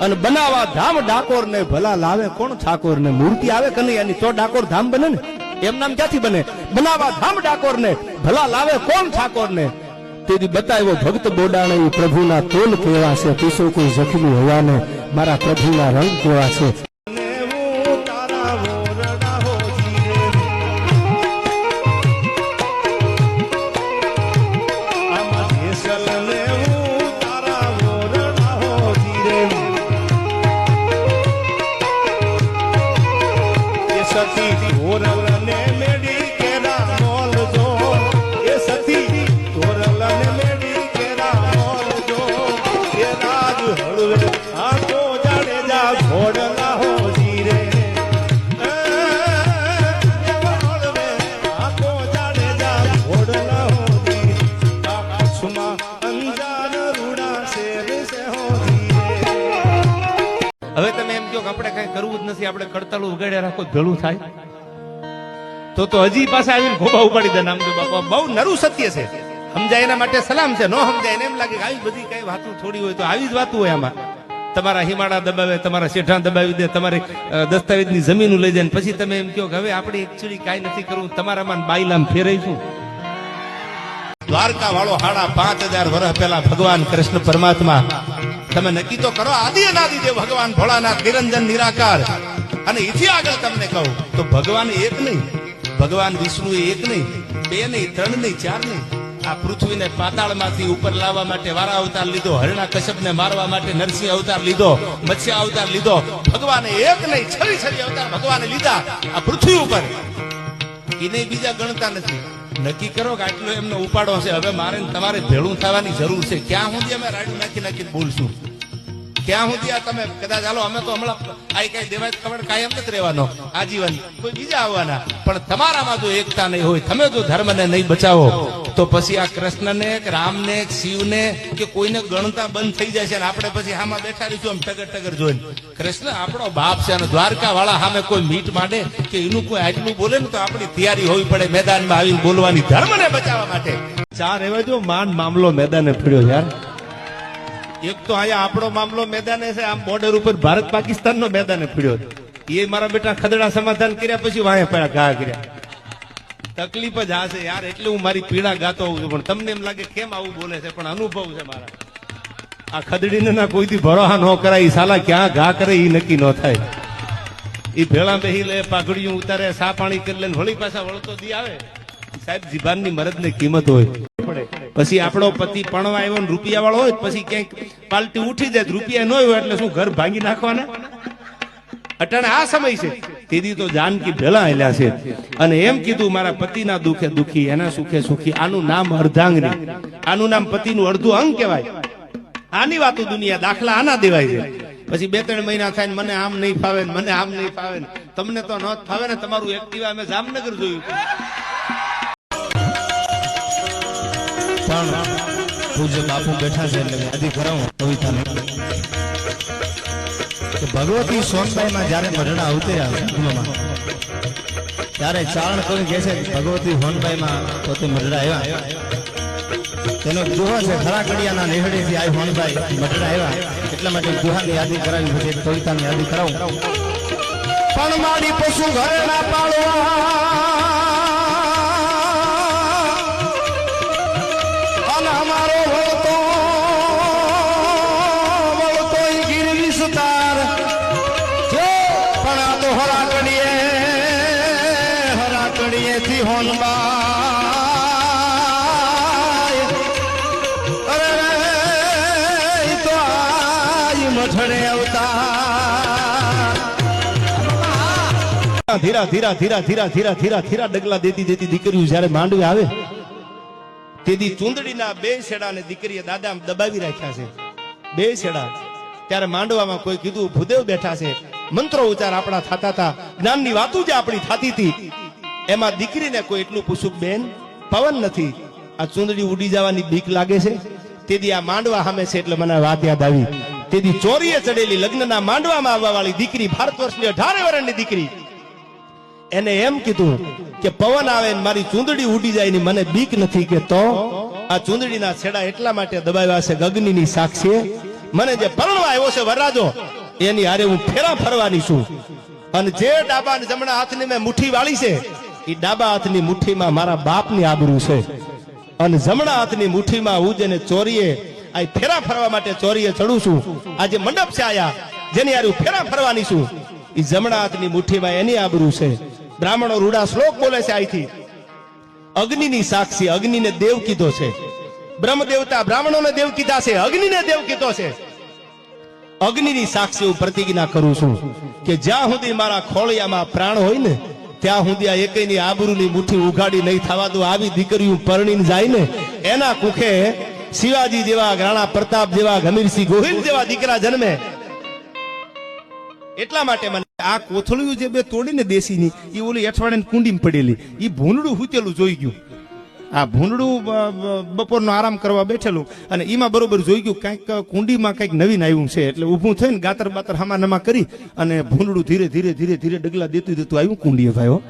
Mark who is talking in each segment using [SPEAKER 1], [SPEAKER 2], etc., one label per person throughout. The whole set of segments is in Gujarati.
[SPEAKER 1] અને બનાવા ધામ ડાકોર ને ભલા લાવે, કોણ ઠાકોર ને મૂર્તિ આવે કનૈયાની તો ડાકોર ધામ બને ને. એમ નામ ક્યાંથી બને? બનાવા ધામ ડાકોર ને ભલા લાવે, કોણ ઠાકોર ને તેથી બતાવ્યો, ભક્ત બોડાણે પ્રભુના તોલ કેવા છે? પીસો કોઈ જખમી હોવાને? મારા પ્રભુના રંગ કેવા છે?
[SPEAKER 2] જ
[SPEAKER 3] નથી, આપણે કડતાળું ઉગાડ્યા રાખો ભેળું થાય. તો તો હજી પાસે આવીને ખોબા ઉપાડી દે નામદેવ બાપા. બહુ નરું સત્ય છે. સમજાય એના માટે સલામ છે. નો સમજાય એમ લાગે આવી બધી કઈ વાતું થોડી હોય તો આવી જ વાતું હોય આમાં. તમારા હિમાડા દબાવે, તમારા શેઠા દબાવી દે, તમારી દસ્તાવેજની જમીન લઈ જાય પછી તમે એમ કહો કે હવે આપણે એકચુઅલી કાંઈ નથી કરવું, તમારામાં ને બાઈલામ ફેરવીશું દ્વારકા વાળો હાડા પાંચ હજાર વર્ષ પહેલા ભગવાન કૃષ્ણ પરમાત્મા તમે નક્કી તો કરો આદિ અનાદિ દેવ ભગવાન ભોળાનાથ, નિરંજન, નિરાકાર. અને એથી આગળ તમને કહું, તો ભગવાન એક નહીં, ભગવાન વિષ્ણુ એક નહીં, બે નહીં, ત્રણ નહીં, ચાર નહીં. આ પૃથ્વીને પાતાળમાંથી ઉપર લાવવા માટે વારા અવતાર લીધો, હરણા કશ્યપને મારવા માટે નરસિંહ અવતાર લીધો, મત્સ્ય અવતાર લીધો. ભગવાને એક નહીં, છરી છરી અવતાર ભગવાને લીધા આ પૃથ્વી ઉપર. એને બીજા ગણતા નથી. નક્કી કરો કે આટલો એમનો ઉપાડો છે. હવે મારે તમારે ભેળું થવાની જરૂર છે. ક્યાં સુધી અમે રાડું નાખી નાખી બોલશું? ક્યાં સુધી આ તમે કદાચ હાલો, અમે તો હમણાં આ કઈ દેવાય ખબર કાયમ નથી રહેવાનો, આજીવન. કોઈ બીજા આવવાના. પણ તમારામાં જો એકતા નહીં હોય, તમે જો ધર્મને નહીં બચાવો, તો પછી આ કૃષ્ણને રામને શિવને કે કોઈને ગણતા બંધ થઈ જાય છે આપણે પછી આમાં બેઠા રહીશું આમ ટગર ટગર જોઈને. કૃષ્ણ આપણો બાપ છે અને દ્વારકા વાળા સામે કોઈ મીટ માંડે કે એનું કોઈ આટલું બોલે ને તો આપણી તૈયારી હોવી પડે મેદાનમાં આવીને બોલવાની ધર્મને બચાવવા માટે. ચાર એવા જો માન મામલો મેદાને ફર્યો યાર. એક તો અહીંયા આપણો મામલો મેદાને છે, આમ બોર્ડર ઉપર ભારત પાકિસ્તાન નો મેદાને પીડ્યો એ મારા બેટા ખદડા સમાધાન કર્યા, પછી વાયા પડ્યા ઘા કર્યા. તકલીફ જ આ યાર, એટલે હું મારી પીડા ગાતો હોઉં છું, પણ તમને એમ લાગે કેમ આવું બોલે છે, પણ અનુભવ છે મારા. આ ખદડીને ના કોઈથી ભરોહા ન કરાય એ સાલા ક્યાં ઘા કરે એ નક્કી ન થાય. એ ભેળા બેહી લે, પાઘડીયું ઉતારે સા પાણી કરી લે હોળી પાછા વળતો દી આવે. સાહેબ, જીભાનની મરદની કિંમત હોય. પછી આપણો પતિ પણવા આવ્યો ને રૂપિયા વાળો હોય પછી ક્યાંક પાલટી ઉઠી જાય રૂપિયા ન હોય એટલે શું ઘર ભાંગી નાખવાના? અટાણે આ સમય છે. તેથી તો જાનકી ભેળા આલ્યા છે. અને એમ કીધું, મારા પતિના દુખે દુખી, એના સુખે સુખી, આનું નામ અર્ધાંગની. આનું નામ પતિનું અડધું અંગ કહેવાય. આની વાતો દુનિયા દાખલા આના દેવાય છે. પછી બે ત્રણ મહિના થાય મને આમ નહીં ફાવે મને આમ નહીં ફાવે તમને તો ન ફાવે ને, તમારું એક્ટિવા અમે જામનગર જોયું.
[SPEAKER 4] પણ પૂજ્ય બાપુ બેઠા છે એટલે યાદી કરાવું કવિતાને ભગવતી સોનબાઈમાં જ્યારે ઉતર્યા જન્મમાં ત્યારે ચારણ કવિ કહે છે, ભગવતી હોનબાઈમાં પોતે મઢડા આવ્યા. તેનો ગુહા છે ખરા કડિયાના નેહડેથી આ હોનભાઈ મઢડા આવ્યા. એટલા માટે દુહાની યાદી કરાવી પછી કવિતાની યાદી કરાવું.
[SPEAKER 2] પણ મારી પશુ ઘરે ના પાડવા અવતાર
[SPEAKER 3] ધીરા ધીરા ધીરા ધીરા ધીરા ધીરા ધીરા ડગલા દેતી દેતી દીકરીઓ જ્યારે માંડવી આવે તેથી ચૂંદડીના બે છેડાને દીકરીએ દાદા દબાવી રાખ્યા છે. બે છેડા ત્યારે માંડવામાં કોઈ કીધું, ભૂદેવ બેઠા છે. મંત્રો ઉચ્ચાર આપણા થતા હતા. જ્ઞાનની વાતો જે આપણી થતી હતી. એમાં દીકરીને કોઈ એટલું પૂછ્યું, બેન, પવન નથી. આ ચૂંદડી ઉડી જવાની બીક લાગે છે. તેથી આ માંડવા સામે છે એટલે મને વાત યાદ આવી. તેથી ચોરીએ ચડેલી લગ્નના માંડવામાં આવવા વાળી દીકરી ભારત વર્ષની અઢારે વર્ષની દીકરી એને એમ કીધું કે પવન આવે ને મારી ચૂંદડી ઉડી જાય ને મને બીક નથી કે તો આ ચૂંદડીના છેડા એટલા માટે દબાવ્યા છે ગગનીની સાક્ષી મને જે પરણવા આવ્યો છે વરરાજો, એની હારે હું ફેરા ફરવાની છું. અને જે ડાબા જમણા હાથની મેં મુઠ્ઠી વાળી છે, એ ડાબા હાથની મુઠ્ઠીમાં મારા બાપની આબરૂ છે. અને જમણા હાથની મુઠ્ઠીમાં હું જેને ચોરીએ, આ ફેરા ફરવા માટે ચોરીએ ચડું છું. આ જે મંડપ છે આયા, જેની હારે હું ફેરા ફરવાની છું, એ જમણા હાથની મુઠ્ઠીમાં એની આબરૂ છે. બ્રાહ્મણો રૂડા શ્લોક બોલે છે અહીંથી અગ્નિની સાક્ષી અગ્નિને દેવ કીધો છે. બ્રહ્મ દેવતા બ્રાહ્મણોને દેવ કીધા છે, અગ્નિને દેવ કીધો છે. અગ્નિની સાક્ષી હું પ્રતિજ્ઞા કરું છું કે જ્યાં સુધી મારા ખોળિયામાં પ્રાણ હોય ને, ત્યાં સુધી આ એકયની આબરૂની મુઠ્ઠી ઉઘાડી નહીં થવા દો, આવી દીકરીઓ પરણીને જાય ને, એના કુખે શિવાજી જેવા રાણા પ્રતાપ જેવા ગમીરસિંહ ગોહિલ જેવા દીકરા જન્મે એટલા માટે મને આ કોથળિયું જે બે તોડીને દેશીની એ ઓલી અઠવાડિયાની કુંડીમાં પડેલી. એ ભૂંડું હુતેલું જોઈ ગયું. આ બ- બપોરનો આરામ કરવા બેઠેલું અને એમાં બરોબર જોઈ ગયું કંઈક કુંડીમાં કંઈક નવીન આવ્યું છે. એટલે ઊભું થઈને ગાતર બાતર હમા નમા કરી અને ભૂંડું ધીરે ધીરે ધીરે ધીરે ડગલા દેતું દેતું આવ્યું, કુંડીએ ભાઈઓ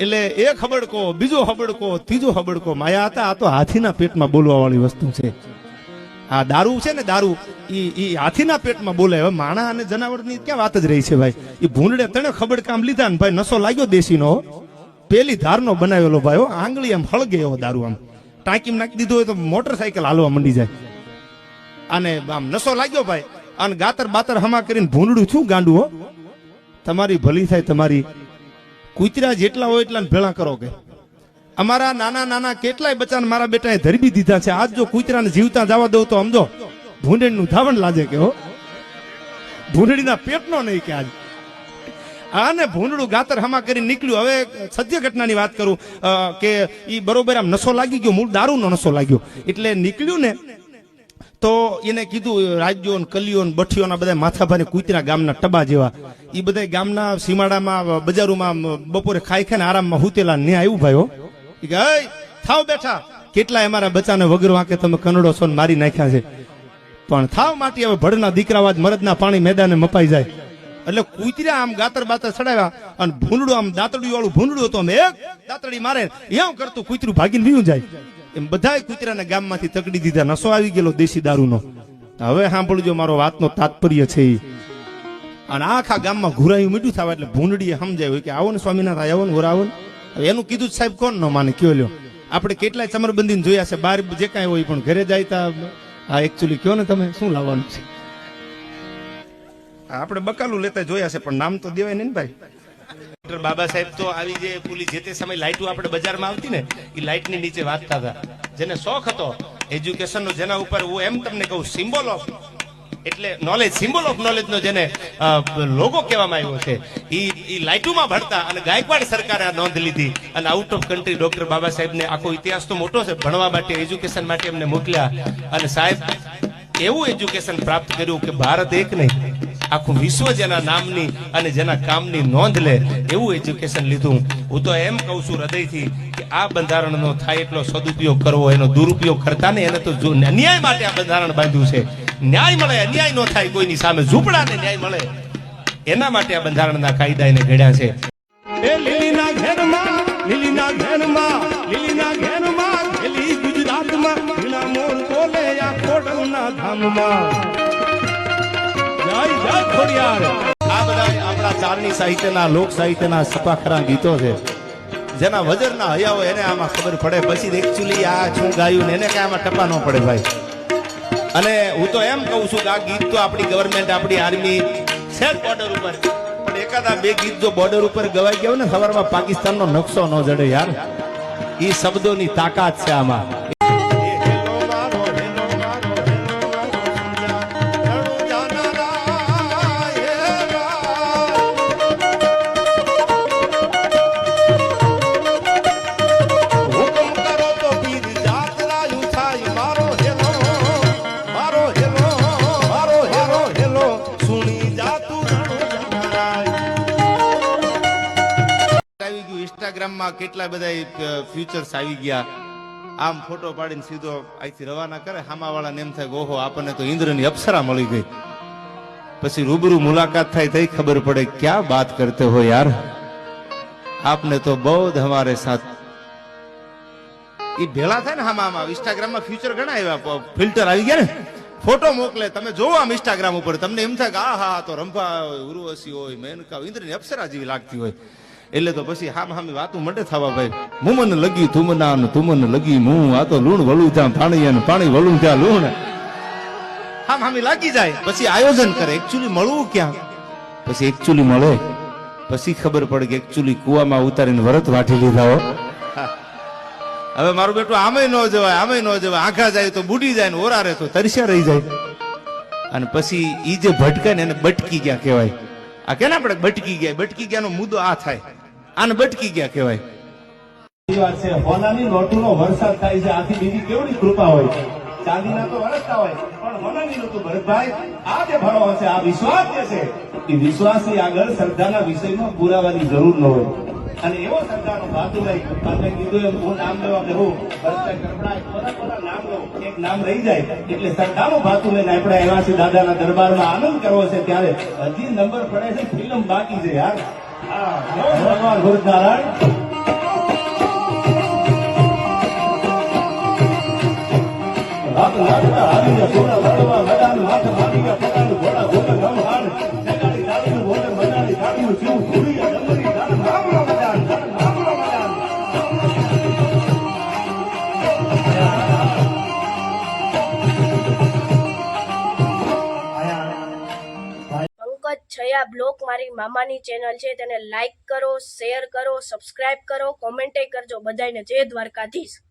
[SPEAKER 3] એટલે એક હબડકો, બીજો હબડકો, ત્રીજો હબડકો. માયા હતા, આ તો હાથીના પેટમાં બોલવા વાળી વસ્તુ છે. આ દારૂ છે ને, દારૂ. ઈ ઈ હાથીના પેટમાં બોલે હવે માણા અને જનાવરની ક્યાં વાત જ રહી છે ભાઈ? એ ભૂંડડે તણે ખબર કામ લીધા ને ભાઈ, નસો લાગ્યો દેશીનો પેલી ધારનો બનાવેલો ભાઈ. આંગળી એમ હળગે એવો દારૂ આમ. ટાંકી નાખી દીધો હોય તો મોટરસાયકલ હાલવા મંડી જાય. અને આમ નસો લાગ્યો ભાઈ. અને ગાતર બાતર હમા કરીને ભૂંડડું છું ગાંડું તમારી ભલી થાય તમારી. કૂતરા જેટલા હોય એટલા ભેળા કરો કે. અમારા નાના નાના કેટલાય બચ્ચાને મારા બેટાએ ધરબી દીધા છે. આજ જો કૂતરાને જીવતા જવા દઉં તો સમજો ભૂંડેડનું ધાવણ લાજે કે હો. ભૂંડડીના પેટનો નહીં કે આજ. આને ભૂંડડું ગાતર હમા કરી નીકળ્યું. હવે સત્ય ઘટનાની વાત કરું કે એ બરોબર આમ નશો લાગી ગયો, મૂળ દારૂનો નશો લાગ્યો. એટલે નીકળ્યું ને, તો એને કીધું રાજ્યો કલીઓ ને બઠીઓ ના બધા માથાભાને કૂતરા ગામના ટબા જેવા. એ બધા ગામના સીમાડામાં, બજારોમાં બપોરે ખાઈ ખાઈને આરામમાં હુતેલા ને આવ્યું ભાઈઓ ઈ કે "એય, થાવ બેઠા. કેટલાય અમારા બચ્ચાને વગર વાંકે તમે કનડો છો મારી નાખ્યા છે. પણ થાવ માટી હવે ભડના દીકરાવાદ મરદના પાણી મેદાને મપાઈ જાય. એટલે કૂતર્યા આમ ગાતર બાતર ચડાવ્યા અને ભૂંડડું આમ દાંતડી વાળું ભૂંડડું હતું એક દાંતડી મારે એમ કરતું કૂતરું ભાગીને વીયું જાય. એમ બધાય કૂતરાને ગામમાંથી તકડી દીધા. નસો આવી ગયેલો દેશી દારૂનો. હવે સાંભળજો મારો વાતનો તાત્પર્ય છે અને આખા ગામમાં ઘુરાયું મીઠું થવા એટલે ભૂંડડીએ સમજાય કે આવો ને સ્વામીનાથ આવો ને ઘોરા આવો ને હવે એનું કીધું સાહેબ કોણ ન માને? કયો લ્યો. આપણે કેટલાય ચમરબંધીને જોયા છે બહાર જે કાંઈ હોય પણ ઘરે જાય તા. હા એકચ્યુઅલી કયો ને તમે? શું લાવવાનું છે? આપણે બકાલું લેતા જોયા છે પણ નામ તો દેવાય નહીં ભાઈ. ડોક્ટર બાબા સાહેબ તો આવી જે પુલી જે તે સમય લાઇટો આપણે બજારમાં આવતી ને એ લાઇટની નીચે વાંચતા હતા. જેને શોખ હતો એજ્યુકેશનનો જેના ઉપર હું એમ તમને કહું સિમ્બોલ ઓફ એટલે નોલેજ સિમ્બોલ ઓફ નોલેજ નો જેને લોગો કહેવામાં આવ્યો છે એ એ લાઇટોમાં ભણતા અને ગાયકવાડ સરકારે આ નોંધ લીધી અને out of country doctor Baba સાહેબને આખો ઇતિહાસ તો મોટો છે, ભણવા માટે એજ્યુકેશન માટે એમને મોકલ્યા અને સાહેબ, એવું એજ્યુકેશન પ્રાપ્ત કર્યું કે ભારત એક નહીં, આખું વિશ્વ જેના નામની અને જેના કામની નોંધ લે, એવું એજ્યુકેશન લીધું. હું તો એમ કહું છું હૃદયથી કે આ બંધારણનો થાય એટલો સદુપયોગ કરવો, એનો દુરુપયોગ કરતા ને એને તો ન્યાય માટે આ બંધારણ બાંધ્યું છે. ન્યાય મળે અન્યાય ન થાય કોઈની સામે ઝૂંપડાને ન્યાય મળે. એના માટે આ બંધારણના કાયદા એને ઘડ્યા છે. એ લીલીના ઘેરમાં લીલીના ઘેરમાં લીલીના ઘેરમાં ઘેલી ગુજરાતમાં લીલા મોર બોલે આ કોડલના ધામમાં. જય જય ખોડિયાર. આ બધા આપણા ચારણી સાહિત્યના લોક સાહિત્યના સપાખરા ગીતો છે. જેના વજરના હયાઓ એને આમાં ખબર પડે. પછી એકચ્યુઅલી આ શું ગાયું ને એને કઈ આમાં ટપા ન પડે ભાઈ. અને હું તો એમ કહું છું કે આ ગીત તો આપણી ગવર્મેન્ટ આપણી આર્મી છે બોર્ડર ઉપર. પણ એકાદા બે ગીત જો બોર્ડર ઉપર ગવાઈ ગયો ને, સવારમાં પાકિસ્તાનનો નકશો ન જડે યાર. એ શબ્દોની તાકાત છે આમાં. ઇન્સ્ટાગ્રામમાં કેટલા બધા ફ્યુચર્સ આવી ગયા. આમ ફોટો પાડીને સીધો અહીંથી રવાના કરે. હામાવાળાને એમ થાય ઓહો, આપણને તો ઇન્દ્રની અપ્સરા મળી ગઈ. પછી રૂબરૂ મુલાકાત થાય, તઈ ખબર પડે ક્યાં બાત કરતે હો યાર. આપને તો બહુત હમારે સાથ. એ ભેળા થાય ને આમાં ઇન્સ્ટાગ્રામમાં ફ્યુચર ઘણા આવ્યા. ફિલ્ટર આવી ગયા ને.
[SPEAKER 5] ફોટો મોકલે. તમે જોવો આમ ઇન્સ્ટાગ્રામ ઉપર. તમને એમ થાય કે આ હા તો રંભા, ઉર્વશી હોય, મેનકા ઇન્દ્રની અપ્સરા જેવી લાગતી હોય. એટલે તો પછી હામ હામી વાતું મંડે થવા ભાઈ. મુમન મને લગી તુમના ને તું લગી મું. આ તો લૂણ વળું ત્યાં પાણી અને પાણી વળું ત્યાં લૂણ. હામ હામી લાગી જાય. પછી આયોજન કરે. એકચ્યુઅલી મળવું ક્યાં? પછી એકચ્યુઅલી મળે. પછી ખબર પડે કે એકચ્યુઅલી કુવામાં ઉતારીને વરત વાટી લીધા હો. હવે મારું બેટું આમે ન જવાય આમે ન જવાય. આંખા જાય તો બુડી જાય ને ઓરા રહે તો તરસ્યા રહી જાય. અને પછી ઈ જે ભટકે ને એને બટકી ગયા કહેવાય. આ કેને આપણે બટકી ગયા? બટકી ગયાનો મુદ્દો આ થાય. આને બટકી ગયા કહેવાય.
[SPEAKER 3] વાત છે, હોનાની નોટોનો વરસાદ થાય છે. ભરતભાઈ, આ વિશ્વાસ છે ભાતુભાઈ નામ લેવા નામ લો, એક નામ રહી જાય, એટલે શ્રદ્ધાનો ભાતુ લઈને આપણે આવ્યા છે, દાદાના દરબારમાં આનંદ કરવો છે, ત્યારે હજી નંબર પડે છે, ફિલ્મ બાકી છે, યાર. ભગવાન ગુરુનારાયણ. હાથ લાગતા હારીને સોના વડવા વડાનું હાથ મારીને પગાનું ઘોડા
[SPEAKER 6] છયા બ્લોક મારી મામાની ચેનલ છે, તેને લાઈક કરો શેર કરો સબસ્ક્રાઈબ કરો કોમેન્ટે કરજો બધાને જય દ્વારકાધીશ.